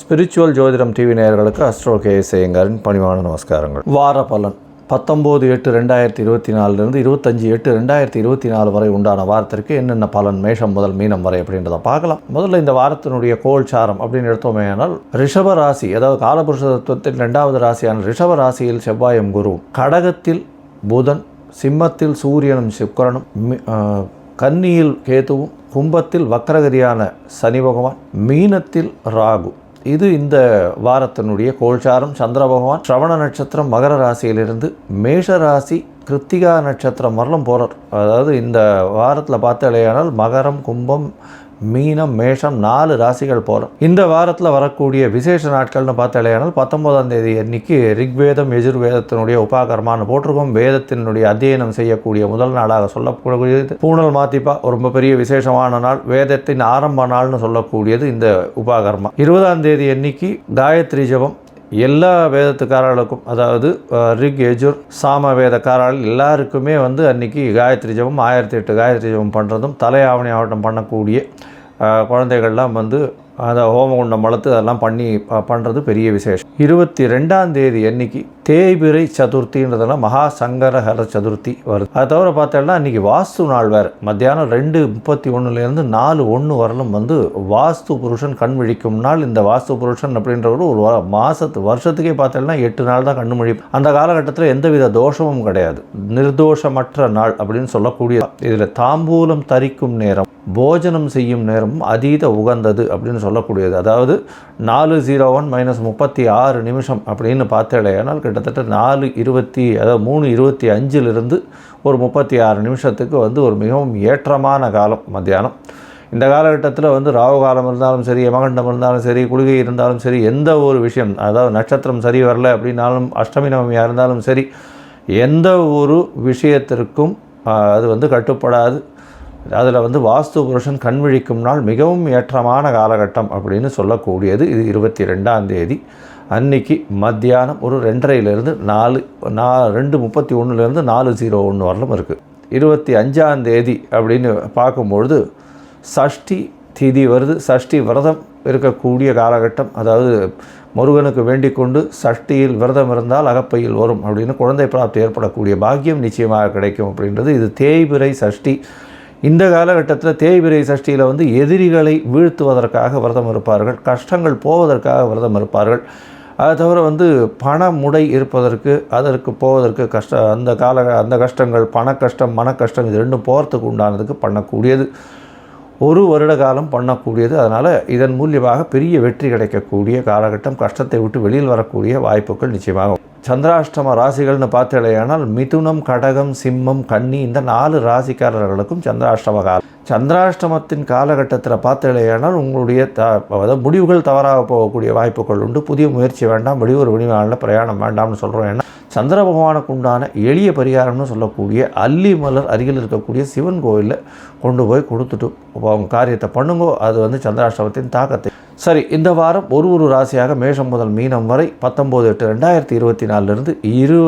Spiritual ஜோதிடம் TV நேயர்களுக்கு astro K சேங்கரின் பணிவான நமஸ்காரங்கள். வார பலன். பத்தொம்போது எட்டு ரெண்டாயிரத்தி இருபத்தி நாலுலேருந்து இருபத்தஞ்சி எட்டு ரெண்டாயிரத்தி இருபத்தி நாலு வரை உண்டான வாரத்திற்கு என்னென்ன பலன் மேஷம் முதல் மீனம் வரை அப்படின்றத பார்க்கலாம். முதல்ல இந்த வாரத்தினுடைய கோல் சாரம் அப்படின்னு எடுத்தோமே ஆனால் ரிஷப ராசி அதாவது காலபுருஷ தத்துவத்தின் ரெண்டாவது ராசியான ரிஷப ராசியில் செவ்வாயும் குரு கடகத்தில் புதன் சிம்மத்தில் சூரியனும் சுக்கரனும் கன்னியில் கேதுவும் கும்பத்தில் வக்ரகதியான சனி பகவான் மீனத்தில் ராகு. இது இந்த வாரத்தினுடைய கோல்சாரம். சந்திர பகவான் ஸ்ரவண நட்சத்திரம் மகர ராசியிலிருந்து மேஷ ராசி கிருத்திகா நட்சத்திரம் வரலும் போகிறார் அதாவது இந்த வாரத்தில் பார்த்தாலேயானால் மகரம் கும்பம் மீனம் மேஷம் நாலு ராசிகள் போகிறோம் இந்த வாரத்தில் வரக்கூடிய விசேஷ நாட்கள்னு பார்த்தாலேயானால் பத்தொன்பதாம் தேதி அன்னைக்கு ரிக்வேதம் எஜுர்வேதத்தினுடைய உபாகரமானு போட்டிருக்கோம். வேதத்தினுடைய அத்தியனம் செய்யக்கூடிய முதல் நாளாக சொல்லக்கூடியது பூனல் மாத்திப்பா ரொம்ப பெரிய விசேஷமான நாள். வேதத்தின் ஆரம்ப நாள்னு சொல்லக்கூடியது இந்த உபாகர்மா. இருபதாம் தேதி அன்னைக்கு காயத்ரி ஜெபம் எல்லா வேதத்துக்காரர்களுக்கும் அதாவது ரிக் எஜுர் சாம வேதக்காரர்கள் எல்லாருக்குமே வந்து அன்றைக்கி காயத்ரி ஜெபம் ஆயிரத்தி எட்டு காயத்ரி ஜபம் பண்ணுறதும் தலையாவணி ஆவட்டம் பண்ணக்கூடிய குழந்தைகள்லாம் வந்து அந்த ஹோமகுண்டம் வளர்த்து அதெல்லாம் பண்ணி பண்ணுறது பெரிய விசேஷம். இருபத்தி ரெண்டாம் தேதி அன்னைக்கு தேய்பிரை சதுர்த்தின்றதெல்லாம் மகா சங்கரஹர சதுர்த்தி வருது. அதை தவிர பார்த்தோம்னா இன்றைக்கி வாஸ்து நாள் வேறு. மத்தியானம் ரெண்டு முப்பத்தி ஒன்றுலேருந்து நாலு ஒன்று வரலும் வந்து வாஸ்து புருஷன் கண் விழிக்கும் நாள். இந்த வாஸ்து புருஷன் அப்படின்றவர் ஒரு மாதத்து வருஷத்துக்கே பார்த்தோம்னா எட்டு நாள் தான் கண் முழி அந்த காலகட்டத்தில் எந்தவித தோஷமும் கிடையாது. நிர்தோஷமற்ற நாள் அப்படின்னு சொல்லக்கூடிய இதில் தாம்பூலம் தரிக்கும் நேரம் போஜனம் செய்யும் நேரமும் அதீத உகந்தது அப்படின்னு சொல்லக்கூடியது. அதாவது நாலு ஜீரோ ஒன் மைனஸ் முப்பத்தி ஆறு நிமிஷம் அப்படின்னு பார்த்தேனால் கிட்டத்தட்ட நாலு இருபத்தி அதாவது மூணு இருபத்தி அஞ்சிலிருந்து ஒரு முப்பத்தி ஆறு நிமிஷத்துக்கு வந்து ஒரு மிகவும் ஏற்றமான காலம் மத்தியானம். இந்த காலகட்டத்தில் வந்து ராகு காலம் இருந்தாலும் சரி யமகண்டம் இருந்தாலும் சரி குளிகை இருந்தாலும் சரி எந்த ஒரு விஷயம் அதாவது நட்சத்திரம் சரி வரல அப்படின்னாலும் அஷ்டமி நவமியாக இருந்தாலும் சரி எந்த ஒரு விஷயத்திற்கும் அது வந்து கட்டுப்படாது. அதில் வந்து வாஸ்து புருஷன் கண் விழிக்கும் நாள் மிகவும் ஏற்றமான காலகட்டம் அப்படின்னு சொல்லக்கூடியது. இது இருபத்தி ரெண்டாம் தேதி. அன்னைக்கு மத்தியானம் ஒரு ரெண்டரையிலேருந்து நாலு நா ரெண்டு முப்பத்தி ஒன்றுலேருந்து நாலு ஜீரோ ஒன்று வரலும் இருக்குது இருபத்தி அஞ்சாம் தேதி அப்படின்னு பார்க்கும்பொழுது சஷ்டி திதி வருது. சஷ்டி விரதம் இருக்கக்கூடிய காலகட்டம். அதாவது முருகனுக்கு வேண்டிக் கொண்டு சஷ்டியில் விரதம் இருந்தால் அகப்பையில் வரும் அப்படின்னு குழந்தை பிராப்தி ஏற்படக்கூடிய பாக்கியம் நிச்சயமாக கிடைக்கும் அப்படின்றது. இது தேய்பிரை சஷ்டி. இந்த காலகட்டத்தில் தேய்பிரை சஷ்டியில் வந்து எதிரிகளை வீழ்த்துவதற்காக விரதம் இருப்பார்கள். கஷ்டங்கள் போவதற்காக விரதம் இருப்பார்கள். அது தவிர வந்து பண முடை இருப்பதற்கு அதற்கு போவதற்கு கஷ்ட அந்த கால அந்த கஷ்டங்கள் பண கஷ்டம் மன கஷ்டம் இது ரெண்டும் போகிறதுக்கு உண்டானதுக்கு பண்ணக்கூடியது. ஒரு வருட காலம் பண்ணக்கூடியது. அதனால் இதன் மூலியமாக பெரிய வெற்றி கிடைக்கக்கூடிய காலகட்டம் கஷ்டத்தை விட்டு வெளியில் வரக்கூடிய வாய்ப்புகள் நிச்சயமாக சந்திராஷ்டம ராசிகள்னு பார்த்தலையானால் மிதுனம் கடகம் சிம்மம் கன்னி இந்த நாலு ராசிக்காரர்களுக்கும் சந்திராஷ்டம காலம் சந்திராஷ்டமத்தின் காலகட்டத்தில் பார்த்தலையானால் உங்களுடைய த அதாவது முடிவுகள் தவறாக போகக்கூடிய வாய்ப்புகள் உண்டு. புதிய முயற்சி வேண்டாம் வெளியூர் வெளிநாளில் பிரயாணம் வேண்டாம்னு சொல்கிறோம் ஏன்னா சந்திர பகவானுக்கு உண்டான எளிய பரிகாரம்னு சொல்லக்கூடிய அல்லி மலர் அருகில் இருக்கக்கூடிய சிவன் கோயிலில் கொண்டு போய் கொடுத்துட்டு காரியத்தை பண்ணுங்கோ. அது வந்து சந்திராஷ்டமத்தின் தாக்கத்தை சரி இந்த வாரம் ஒரு ஒரு ராசியாக மேஷம் முதல் மீனம் வரை பத்தொம்போது எட்டு ரெண்டாயிரத்தி இருபத்தி நாலுலேருந்து இரு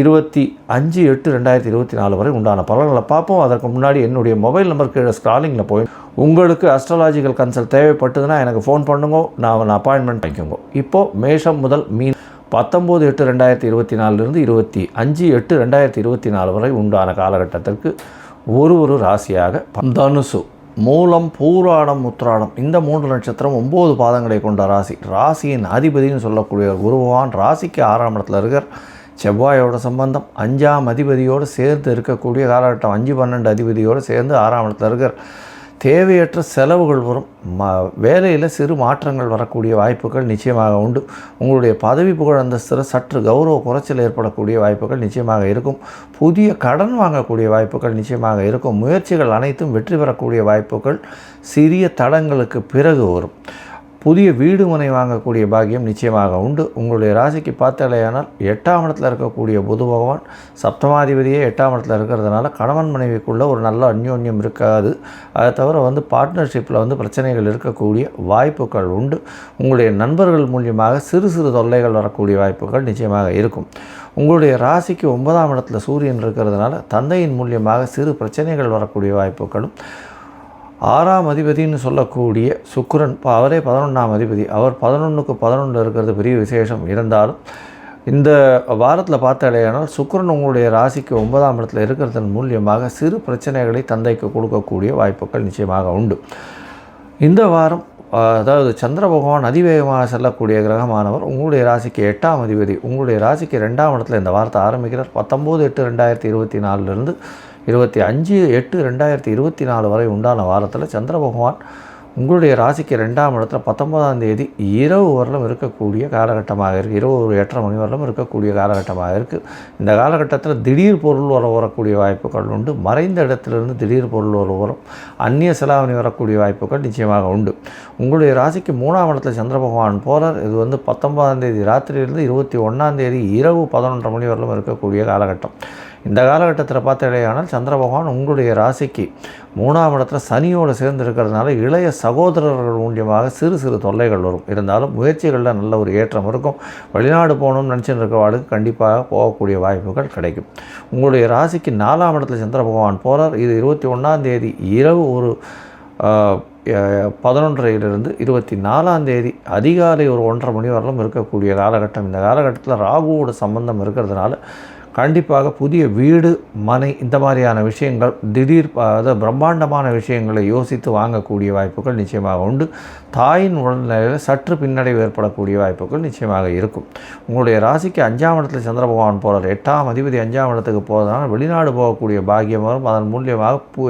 இருபத்தி அஞ்சு எட்டு ரெண்டாயிரத்தி இருபத்தி நாலு வரை உண்டான பலன்களை பார்ப்போம். அதற்கு முன்னாடி என்னுடைய மொபைல் நம்பர் கீழே ஸ்க்ராலிங்கில் போய் உங்களுக்கு அஸ்ட்ராலாஜிக்கல் கன்சல்ட் தேவைப்பட்டதுன்னா எனக்கு ஃபோன் பண்ணுங்க. நான் அப்பாயின்மெண்ட் வைக்குங்க இப்போது மேஷம் முதல் மீன் பத்தொம்போது எட்டு ரெண்டாயிரத்தி இருபத்தி நாலுலேருந்து இருபத்தி அஞ்சு எட்டு ரெண்டாயிரத்தி இருபத்தி நாலு வரை உண்டான காலகட்டத்திற்கு ஒரு ஒரு ராசியாக தனுசு மூலம் பூராடம் உத்திராடம் இந்த மூன்று நட்சத்திரம் ஒம்பது பாதங்களை கொண்ட ராசி. ராசியின் அதிபதினு சொல்லக்கூடிய குருபகவான் ராசிக்கு ஆறாம் இடத்துல இருக்கார். செவ்வாயோட சம்பந்தம் அஞ்சாம் அதிபதியோடு சேர்ந்து இருக்கக்கூடிய காலகட்டம் அஞ்சு பன்னெண்டு அதிபதியோடு சேர்ந்து ஆறாம் இடத்துல இருக்கிற தேவையற்ற செலவுகள் வரும். ம வேலையில் சிறு மாற்றங்கள் வரக்கூடிய வாய்ப்புகள் நிச்சயமாக உண்டு. உங்களுடைய பதவி புகழ் அந்தஸ்தில் சற்று கௌரவ குறைச்சல் ஏற்படக்கூடிய வாய்ப்புகள் நிச்சயமாக இருக்கும். புதிய கடன் வாங்கக்கூடிய வாய்ப்புகள் நிச்சயமாக இருக்கும். முயற்சிகள் அனைத்தும் வெற்றி பெறக்கூடிய வாய்ப்புகள் சிறிய தடங்களுக்கு பிறகு வரும். புதிய வீடு மனை வாங்கக்கூடிய பாக்கியம் நிச்சயமாக உண்டு. உங்களுடைய ராசிக்கு பார்த்தாலேயானால் எட்டாம் இடத்துல இருக்கக்கூடிய புது பகவான் சப்தமாதிபதியே எட்டாம் இடத்துல இருக்கிறதுனால கணவன் மனைவிக்குள்ளே ஒரு நல்ல அந்யோன்யம் இருக்காது. அதை தவிர வந்து பார்ட்னர்ஷிப்பில் வந்து பிரச்சனைகள் இருக்கக்கூடிய வாய்ப்புகள் உண்டு. உங்களுடைய நண்பர்கள் மூலியமாக சிறு சிறு தொல்லைகள் வரக்கூடிய வாய்ப்புகள் நிச்சயமாக இருக்கும். உங்களுடைய ராசிக்கு ஒன்பதாம் இடத்துல சூரியன் இருக்கிறதுனால தந்தையின் மூலியமாக சிறு பிரச்சனைகள் வரக்கூடிய வாய்ப்புகளும் ஆறாம் அதிபதினு சொல்லக்கூடிய சுக்கரன் இப்போ அவரே பதினொன்றாம் அதிபதி. அவர் பதினொன்றுக்கு பதினொன்று இருக்கிறது பெரிய விசேஷம். இருந்தாலும் இந்த வாரத்தில் பார்த்தாலேயானால் சுக்கரன் உங்களுடைய ராசிக்கு ஒன்பதாம் இடத்துல இருக்கிறதன் மூலியமாக சிறு பிரச்சனைகளை தந்தைக்கு கொடுக்கக்கூடிய வாய்ப்புகள் நிச்சயமாக உண்டு. இந்த வாரம் அதாவது சந்திர பகவான் அதிவேகமாக செல்லக்கூடிய கிரகமானவர் உங்களுடைய ராசிக்கு எட்டாம் அதிபதி. உங்களுடைய ராசிக்கு ரெண்டாம் இடத்துல இந்த வாரத்தை ஆரம்பிக்கிறார். பத்தொம்போது எட்டு ரெண்டாயிரத்தி இருபத்தி நாலுலேருந்து இருபத்தி அஞ்சு எட்டு ரெண்டாயிரத்தி இருபத்தி நாலு வரை உண்டான வாரத்தில் சந்திர பகவான் உங்களுடைய ராசிக்கு ரெண்டாம் இடத்துல பத்தொன்பதாம் தேதி இரவு வரலும் இருக்கக்கூடிய காலகட்டமாக இருக்குது இரவு ஒரு எட்டரை மணி வரலும் இருக்கக்கூடிய காலகட்டமாக இருக்குது இந்த காலகட்டத்தில் திடீர் பொருள் வர வரக்கூடிய வாய்ப்புகள் உண்டு. மறைந்த இடத்துலேருந்து திடீர் பொருள் வர வரும். அந்நிய செலாவணி வரக்கூடிய வாய்ப்புகள் நிச்சயமாக உண்டு. உங்களுடைய ராசிக்கு மூணாம் இடத்துல சந்திர பகவான் போகிறார் இது வந்து பத்தொன்பதாம் தேதி ராத்திரியிலிருந்து இருபத்தி ஒன்றாம் தேதி இரவு பதினொன்றரை மணி வரலும் இருக்கக்கூடிய காலகட்டம். இந்த காலகட்டத்தில் பார்த்தீங்கன்னா சந்திர பகவான் உங்களுடைய ராசிக்கு மூணாம் இடத்துல சனியோடு சேர்ந்து இருக்கிறதுனால இளைய சகோதரர்கள் மூலியமாக சிறு சிறு தொல்லைகள் வரும். இருந்தாலும் முயற்சிகளில் நல்ல ஒரு ஏற்றம் இருக்கும். வெளிநாடு போகணும்னு நினச்சிட்டு இருக்கவாளுக்கு கண்டிப்பாக போகக்கூடிய வாய்ப்புகள் கிடைக்கும். உங்களுடைய ராசிக்கு நாலாம் இடத்துல சந்திர பகவான் போகிறார் இது இருபத்தி ஒன்றாம் தேதி இரவு ஒரு பதினொன்றையிலிருந்து இருபத்தி நாலாம் தேதி அதிகாலை ஒரு ஒன்றரை மணி வரலும் இருக்கக்கூடிய காலகட்டம். இந்த காலகட்டத்தில் ராகுவோட சம்பந்தம் இருக்கிறதுனால கண்டிப்பாக புதிய வீடு மனை இந்த மாதிரியான விஷயங்கள் திடீர் அதாவது பிரம்மாண்டமான விஷயங்களை யோசித்து வாங்கக்கூடிய வாய்ப்புகள் நிச்சயமாக உண்டு. தாயின் உடல்நிலையில் சற்று பின்னடைவு ஏற்படக்கூடிய வாய்ப்புகள் நிச்சயமாக இருக்கும். உங்களுடைய ராசிக்கு அஞ்சாம் இடத்துல சந்திர பகவான் போகிறார் எட்டாம் அதிபதி அஞ்சாம் இடத்துக்கு போகிறதுனால வெளிநாடு போகக்கூடிய பாக்கியம் வரும். அதன் மூலியமாக பு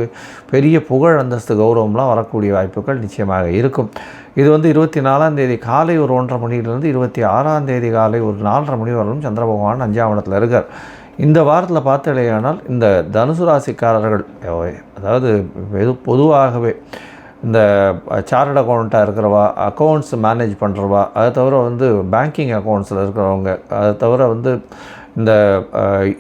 பெரிய புகழ் அந்தஸ்து கௌரவம்லாம் வரக்கூடிய வாய்ப்புகள் நிச்சயமாக இருக்கும். இது வந்து இருபத்தி நாலாம் தேதி காலை ஒரு ஒன்றரை மணியிலிருந்து இருபத்தி ஆறாம் தேதி காலை ஒரு நாலரை மணி வரலும் சந்திர பகவான் அஞ்சாம் இடத்துல இருக்கார். இந்த வாரத்தில் பார்த்தலையானால் இந்த தனுசு ராசிக்காரர்கள் அதாவது எது பொதுவாகவே இந்த சார்ட் அக்கௌண்ட்டாக இருக்கிறவா அக்கௌண்ட்ஸ் மேனேஜ் பண்ணுறவா அதை தவிர வந்து பேங்கிங் அக்கௌண்ட்ஸில் இருக்கிறவங்க அதை தவிர வந்து இந்த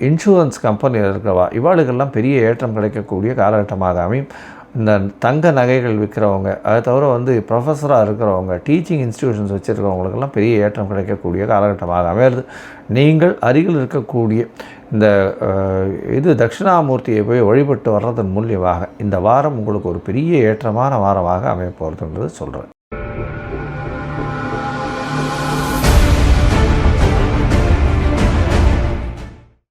இன்சூரன்ஸ் கம்பெனியில் இருக்கிறவா இவாளுக்கெல்லாம் பெரிய ஏற்றம் கிடைக்கக்கூடிய காலகட்டமாக அமையும். இந்த தங்க நகைகள் விற்கிறவங்க அதை தவிர வந்து ப்ரொஃபஸராக இருக்கிறவங்க டீச்சிங் இன்ஸ்டிடியூஷன்ஸ் வச்சுருக்கிறவங்களுக்கெல்லாம் பெரிய ஏற்றம் கிடைக்கக்கூடிய காலகட்டமாக அமையிறது நீங்கள் அருகில் இருக்கக்கூடிய இந்த இது தட்சிணாமூர்த்தியை போய் வழிபட்டு வர்றதன் மூலியமாக இந்த வாரம் உங்களுக்கு ஒரு பெரிய ஏற்றமான வாரமாக அமையப்போகிறதுன்றது சொல்கிறேன்